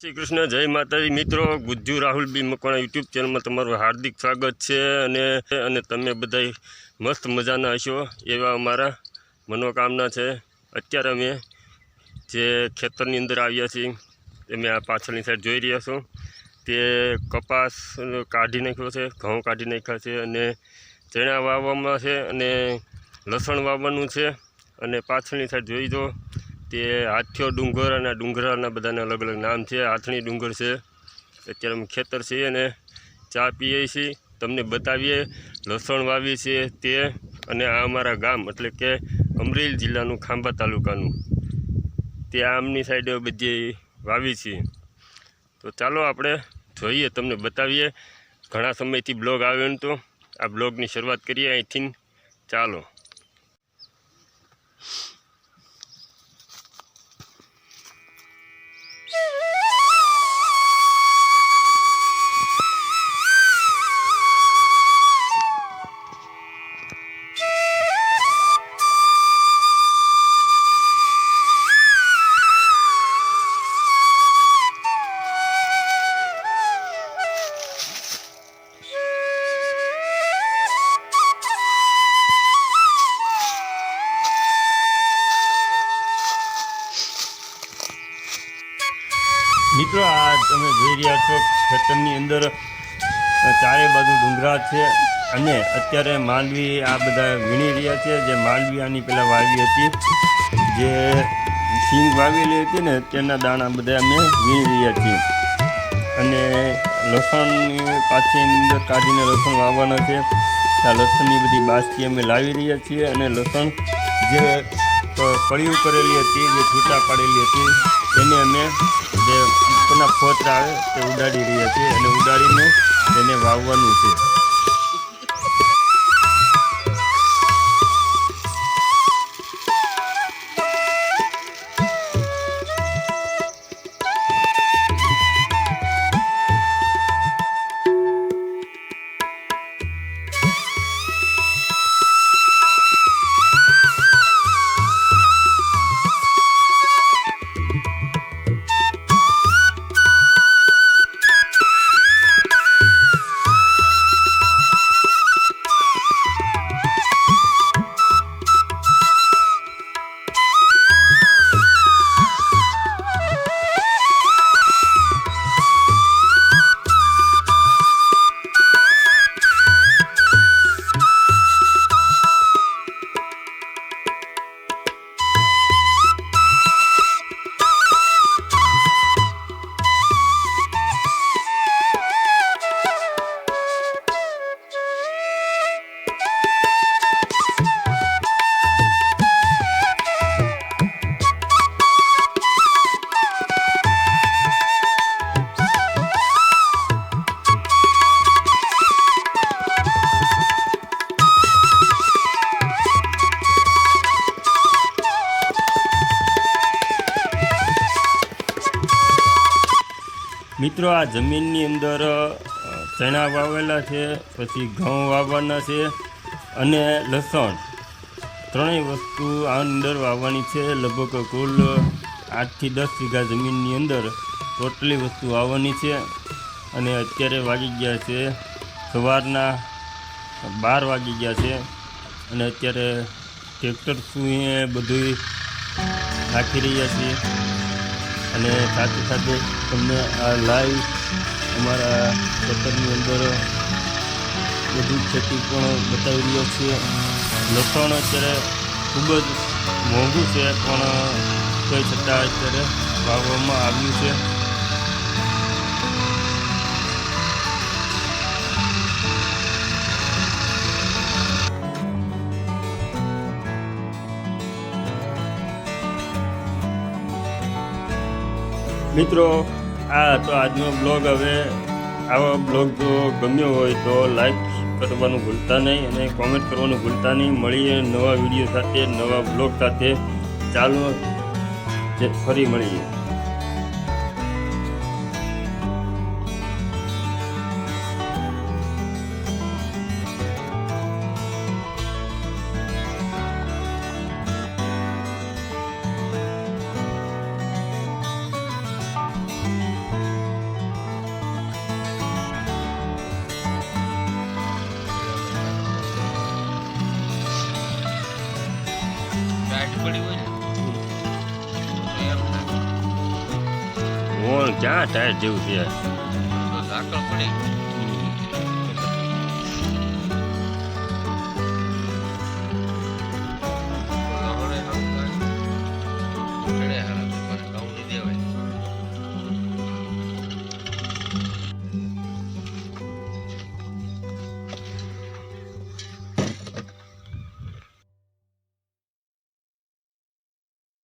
શ્રી કૃષ્ણ, જય માતાજી. મિત્રો, ગુજ્જુ રાહુલ બી મકવાણા યુટ્યુબ ચેનલમાં તમારું હાર્દિક સ્વાગત છે અને અને તમે બધા મસ્ત મજાના હશો એવા અમારા મનોકામના છે. અત્યારે અમે જે ખેતરની અંદર આવ્યા છીએ તમે આ પાછળની સાઈડ જોઈ રહ્યા છો. તે કપાસ કાઢી નાખ્યો છે, ઘઉં કાઢી નાખ્યા છે અને ચણા વાવવામાં છે અને લસણ વાવવાનું છે. અને પાછળની સાઈડ જોઈ દો તે હાથીઓ ડુંગર અને ડુંગરાના બધાના અલગ અલગ નામ છે. હાથણી ડુંગર છે. અત્યારે અમે ખેતર છીએ અને ચા પીએ છીએ. તમને બતાવીએ, લસણ વાવી છે તે અને આ અમારા ગામ એટલે કે અમરેલી જિલ્લાનું ખાંભા તાલુકાનું. તે આમની સાઈડે બધી વાવી છીએ. તો ચાલો આપણે જોઈએ, તમને બતાવીએ. ઘણા સમયથી બ્લોગ આવ્યો તો આ બ્લોગની શરૂઆત કરીએ. અહીંથી ચાલો. મિત્રો, આ તમે જોઈ રહ્યા છો ખેતરની અંદર ચારે બાજુ ડુંગરા છે અને અત્યારે માંડવી આ બધા વીણી રહ્યા છે. જે માંડવી આની પહેલાં વાવી હતી, જે સિંગ વાવેલી હતી ને, તેના દાણા બધા અમે વીણી રહ્યા છીએ. અને લસણની પાછી અંદર કાઢીને લસણ વાવવાના છે. આ લસણની બધી બાસથી અમે લાવી રહ્યા છીએ અને લસણ જે કળિયું કરેલી હતી, જે છૂટા પાડેલી હતી એને અમે જે ઉપરના ફોતરા તે ઉડાડી રહ્યા છે અને ઉડાડીને તેને વાવવાનું છે. મિત્રો, આ જમીનની અંદર ચણા વાવેલા છે, પછી ઘઉં વાવવાના છે અને લસણ. ત્રણેય વસ્તુ આ અંદર વાવવાની છે. લગભગ કુલ આઠથી દસ વીઘા જમીનની અંદર ટોટલી વસ્તુ વાવવાની છે અને અત્યારે વાગી ગયા છે સવારના બાર વાગી ગયા છે અને અત્યારે ટ્રેક્ટર સુઈએ બધું નાખી રહ્યા છીએ. અને સાથે સાથે તમને આ લાઈવ અમારા ખેતરની અંદર બધું ખેતી પણ બતાવી રહ્યો છીએ. લસણ અત્યારે ખૂબ જ મોંઘું છે, પણ તોય છતાં અત્યારે વાવવામાં આવ્યું છે. મિત્રો, આ તો આજનો બ્લોગ હવે આવો બ્લોગ જો ગમ્યો હોય તો લાઈક કરવાનું ભૂલતા નહીં અને કોમેન્ટ કરવાનું ભૂલતા નહીં. મળીએ નવા વીડિયો સાથે, નવા બ્લોગ સાથે. ચાલો ફરી મળીએ. પડી હોય ક્યાં ટાયર જેવું છે? લાકડ પડી.